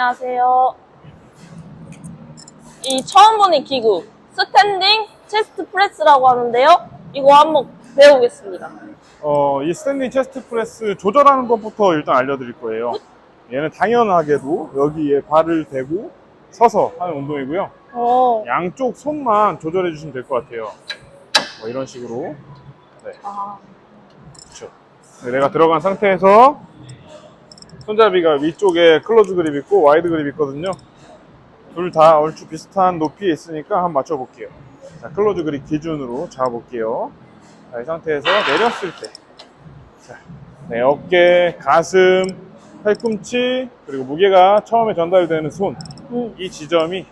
안녕하세요. 이 처음 보는 기구, 스탠딩 체스트 프레스라고 하는데요. 이거 한번 배우겠습니다. 어, 이 스탠딩 체스트 프레스 조절하는 것부터 일단 알려드릴 거예요. 얘는 당연하게도 여기에 발을 대고 서서 하는 운동이고요. 어, 양쪽 손만 조절해 주시면 될 것 같아요. 뭐 이런 식으로. 아, 그렇죠. 내가 들어간 상태에서 손잡이가 위쪽에 클로즈 그립 있고 와이드 그립 있거든요. 둘 다 얼추 비슷한 높이에 있으니까 한번 맞춰볼게요. 자, 클로즈 그립 기준으로 잡아볼게요. 자, 이 상태에서 내렸을 때. 자, 네, 어깨, 가슴, 팔꿈치, 그리고 무게가 처음에 전달되는 손. 음, 이 지점이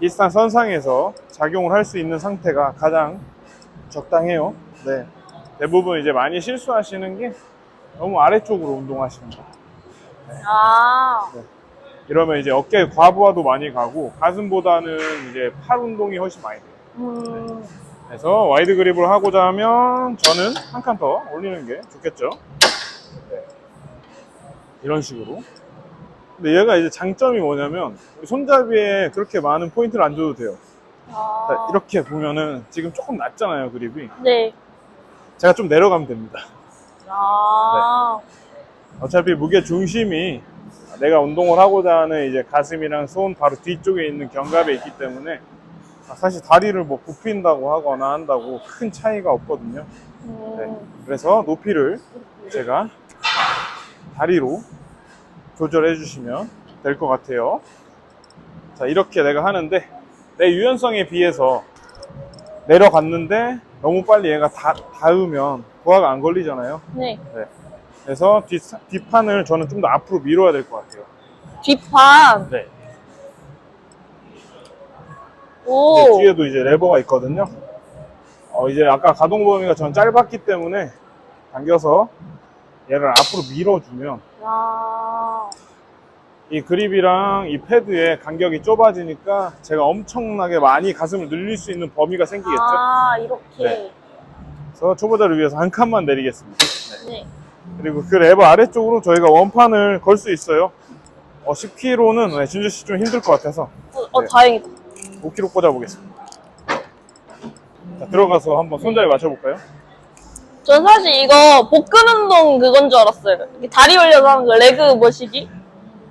비슷한 선상에서 작용을 할 수 있는 상태가 가장 적당해요. 네. 대부분 이제 많이 실수하시는 게 너무 아래쪽으로 운동하십니다. 아, 이러면 이제 어깨 과부하도 많이 가고 가슴보다는 이제 팔 운동이 훨씬 많이 돼요. 음, 그래서 와이드 그립을 하고자 하면 저는 한 칸 더 올리는 게 좋겠죠. 네. 이런 식으로. 근데 얘가 이제 장점이 뭐냐면 손잡이에 그렇게 많은 포인트를 안 줘도 돼요. 자, 아, 이렇게 보면은 지금 조금 낮잖아요 그립이. 네. 제가 좀 내려가면 됩니다. 아, 어차피 무게 중심이 내가 운동을 하고자 하는 이제 가슴이랑 손 바로 뒤쪽에 있는 견갑에 있기 때문에 사실 다리를 뭐 굽힌다고 하거나 한다고 큰 차이가 없거든요. 음, 네. 그래서 높이를 제가 다리로 조절해 주시면 될 것 같아요. 자, 이렇게 내가 하는데 내 유연성에 비해서 내려갔는데 너무 빨리 얘가 다, 닿으면 부하가 안 걸리잖아요. 네. 그래서 뒷, 뒷판을 저는 좀 더 앞으로 밀어야 될 것 같아요. 뒷판. 네. 오, 이제 뒤에도 이제 레버가 있거든요. 어, 이제 아까 가동 범위가 전 짧았기 때문에 당겨서 얘를 앞으로 밀어주면 아, 이 그립이랑 이 패드의 간격이 좁아지니까 제가 엄청나게 많이 가슴을 늘릴 수 있는 범위가 생기겠죠. 아, 이렇게. 네. 그래서 초보자를 위해서 한 칸만 내리겠습니다. 네. 그리고 그 레버 아래쪽으로 저희가 원판을 걸 수 있어요. 어, 10kg는 네, 진주 씨 좀 힘들 것 같아서 어, 어 네. 다행이다. 5kg 꽂아보겠습니다. 자, 들어가서 한번 손잡이 맞춰볼까요? 전 사실 이거 복근 운동 그건 줄 알았어요. 이렇게 다리 올려서 하는 거 레그 뭐시기?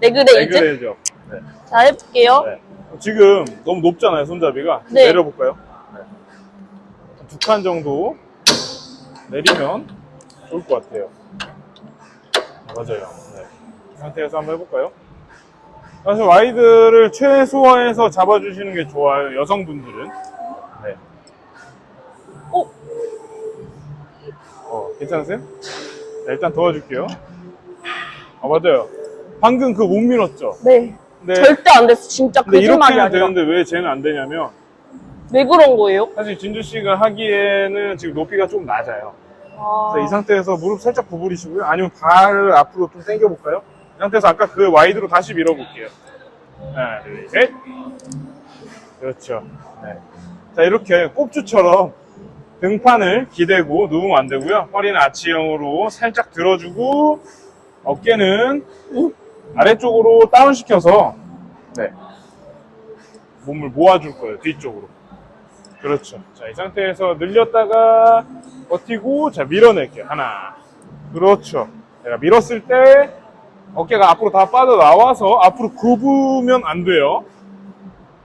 레그 레이즈? 레그레이죠. 네. 자, 해볼게요. 네. 지금 너무 높잖아요, 손잡이가. 좀 네. 내려볼까요? 두칸 정도 내리면 좋을 것 같아요. 맞아요. 네. 이 상태에서 한번 해볼까요? 사실 와이드를 최소화해서 잡아주시는 게 좋아요, 여성분들은. 네. 오. 어, 괜찮으세요? 네, 일단 도와줄게요. 아, 맞아요. 방금 그못 밀었죠? 네. 근데, 절대 안 됐어. 진짜 근데 거짓말이 이렇게는 아니라. 되는데 왜 쟤는 안 되냐면, 왜 그런 거예요? 사실 진주 씨가 하기에는 지금 높이가 좀 낮아요. 아, 그래서 이 상태에서 무릎 살짝 구부리시고요. 아니면 발을 앞으로 좀 당겨 볼까요? 이 상태에서 아까 그 와이드로 다시 밀어볼게요. 하나, 둘, 셋. 그렇죠. 네. 자, 이렇게 꼽주처럼 등판을 기대고 누우면 안 되고요. 허리는 아치형으로 살짝 들어주고 어깨는 아래쪽으로 다운시켜서 네. 몸을 모아줄 거예요. 뒤쪽으로. 그렇죠. 자, 이 상태에서 늘렸다가 버티고, 자, 밀어낼게요. 하나. 그렇죠. 제가 밀었을 때 어깨가 앞으로 다 빠져나와서 앞으로 굽으면 안 돼요.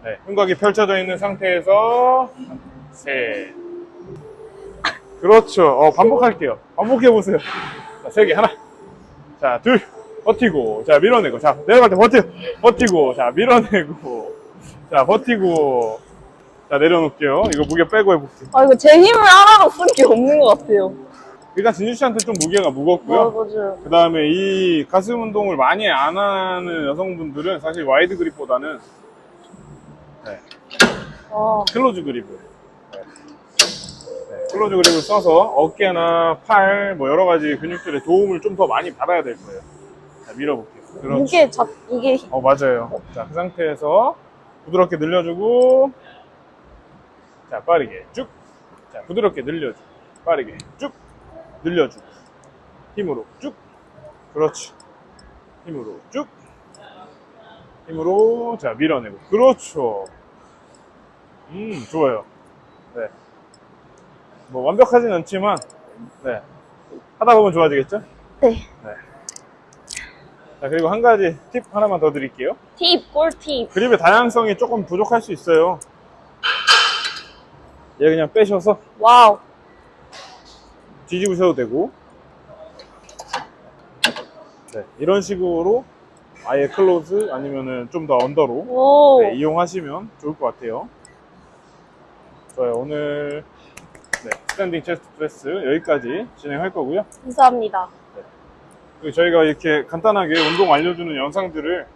네, 흉곽이 펼쳐져 있는 상태에서 셋. 그렇죠. 어, 반복할게요. 반복해보세요. 자, 세 개. 하나. 자, 둘. 버티고. 자, 밀어내고. 자, 내려갈 때 버티고. 버티고. 자, 밀어내고. 자, 버티고. 자, 내려놓을게요. 이거 무게 빼고 해볼게요. 아, 이거 제 힘을 하나로 쓸게 없는 것 같아요. 일단 진주 씨한테 좀 무게가 아, 무겁고요. 맞아요. 그 다음에 이 가슴 운동을 많이 안 하는 여성분들은 사실 와이드 그립보다는 네, 아, 클로즈 그립을 네. 네, 클로즈 그립을 써서 어깨나 팔 뭐 여러 가지 근육들의 도움을 좀 더 많이 받아야 될 거예요. 자, 밀어볼게요. 그렇죠. 이게 자, 이게 어 맞아요. 자 그 상태에서 부드럽게 늘려주고 자 빠르게 쭉. 자 부드럽게 늘려주고 빠르게 쭉 늘려주고 힘으로 쭉. 그렇지. 힘으로 쭉. 힘으로 자 밀어내고 그렇죠. 음 좋아요. 네. 뭐 완벽하진 않지만 네 하다 보면 좋아지겠죠? 네. 자 그리고 한 가지 팁 하나만 더 드릴게요. 팁, 꿀팁. 그립의 다양성이 조금 부족할 수 있어요. 얘 그냥 빼셔서 와우. 뒤집으셔도 되고 네, 이런 식으로 아예 클로즈 아니면은 좀 더 언더로 오. 네, 이용하시면 좋을 것 같아요. 좋아요. 오늘 네, 스탠딩 체스트 프레스 여기까지 진행할 거고요. 감사합니다. 그리고 저희가 이렇게 간단하게 운동 알려주는 영상들을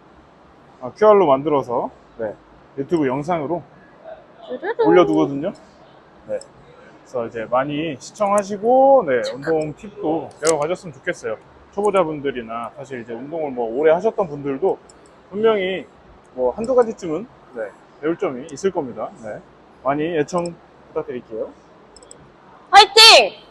아, QR로 만들어서 네, 유튜브 영상으로. 올려두거든요. 네. 그래서 이제 많이 시청하시고, 네, 운동 팁도 배워가셨으면 좋겠어요. 초보자분들이나 사실 이제 운동을 뭐 오래 하셨던 분들도 분명히 뭐 한두 가지쯤은 네, 배울 점이 있을 겁니다. 네. 많이 애청 부탁드릴게요. 화이팅!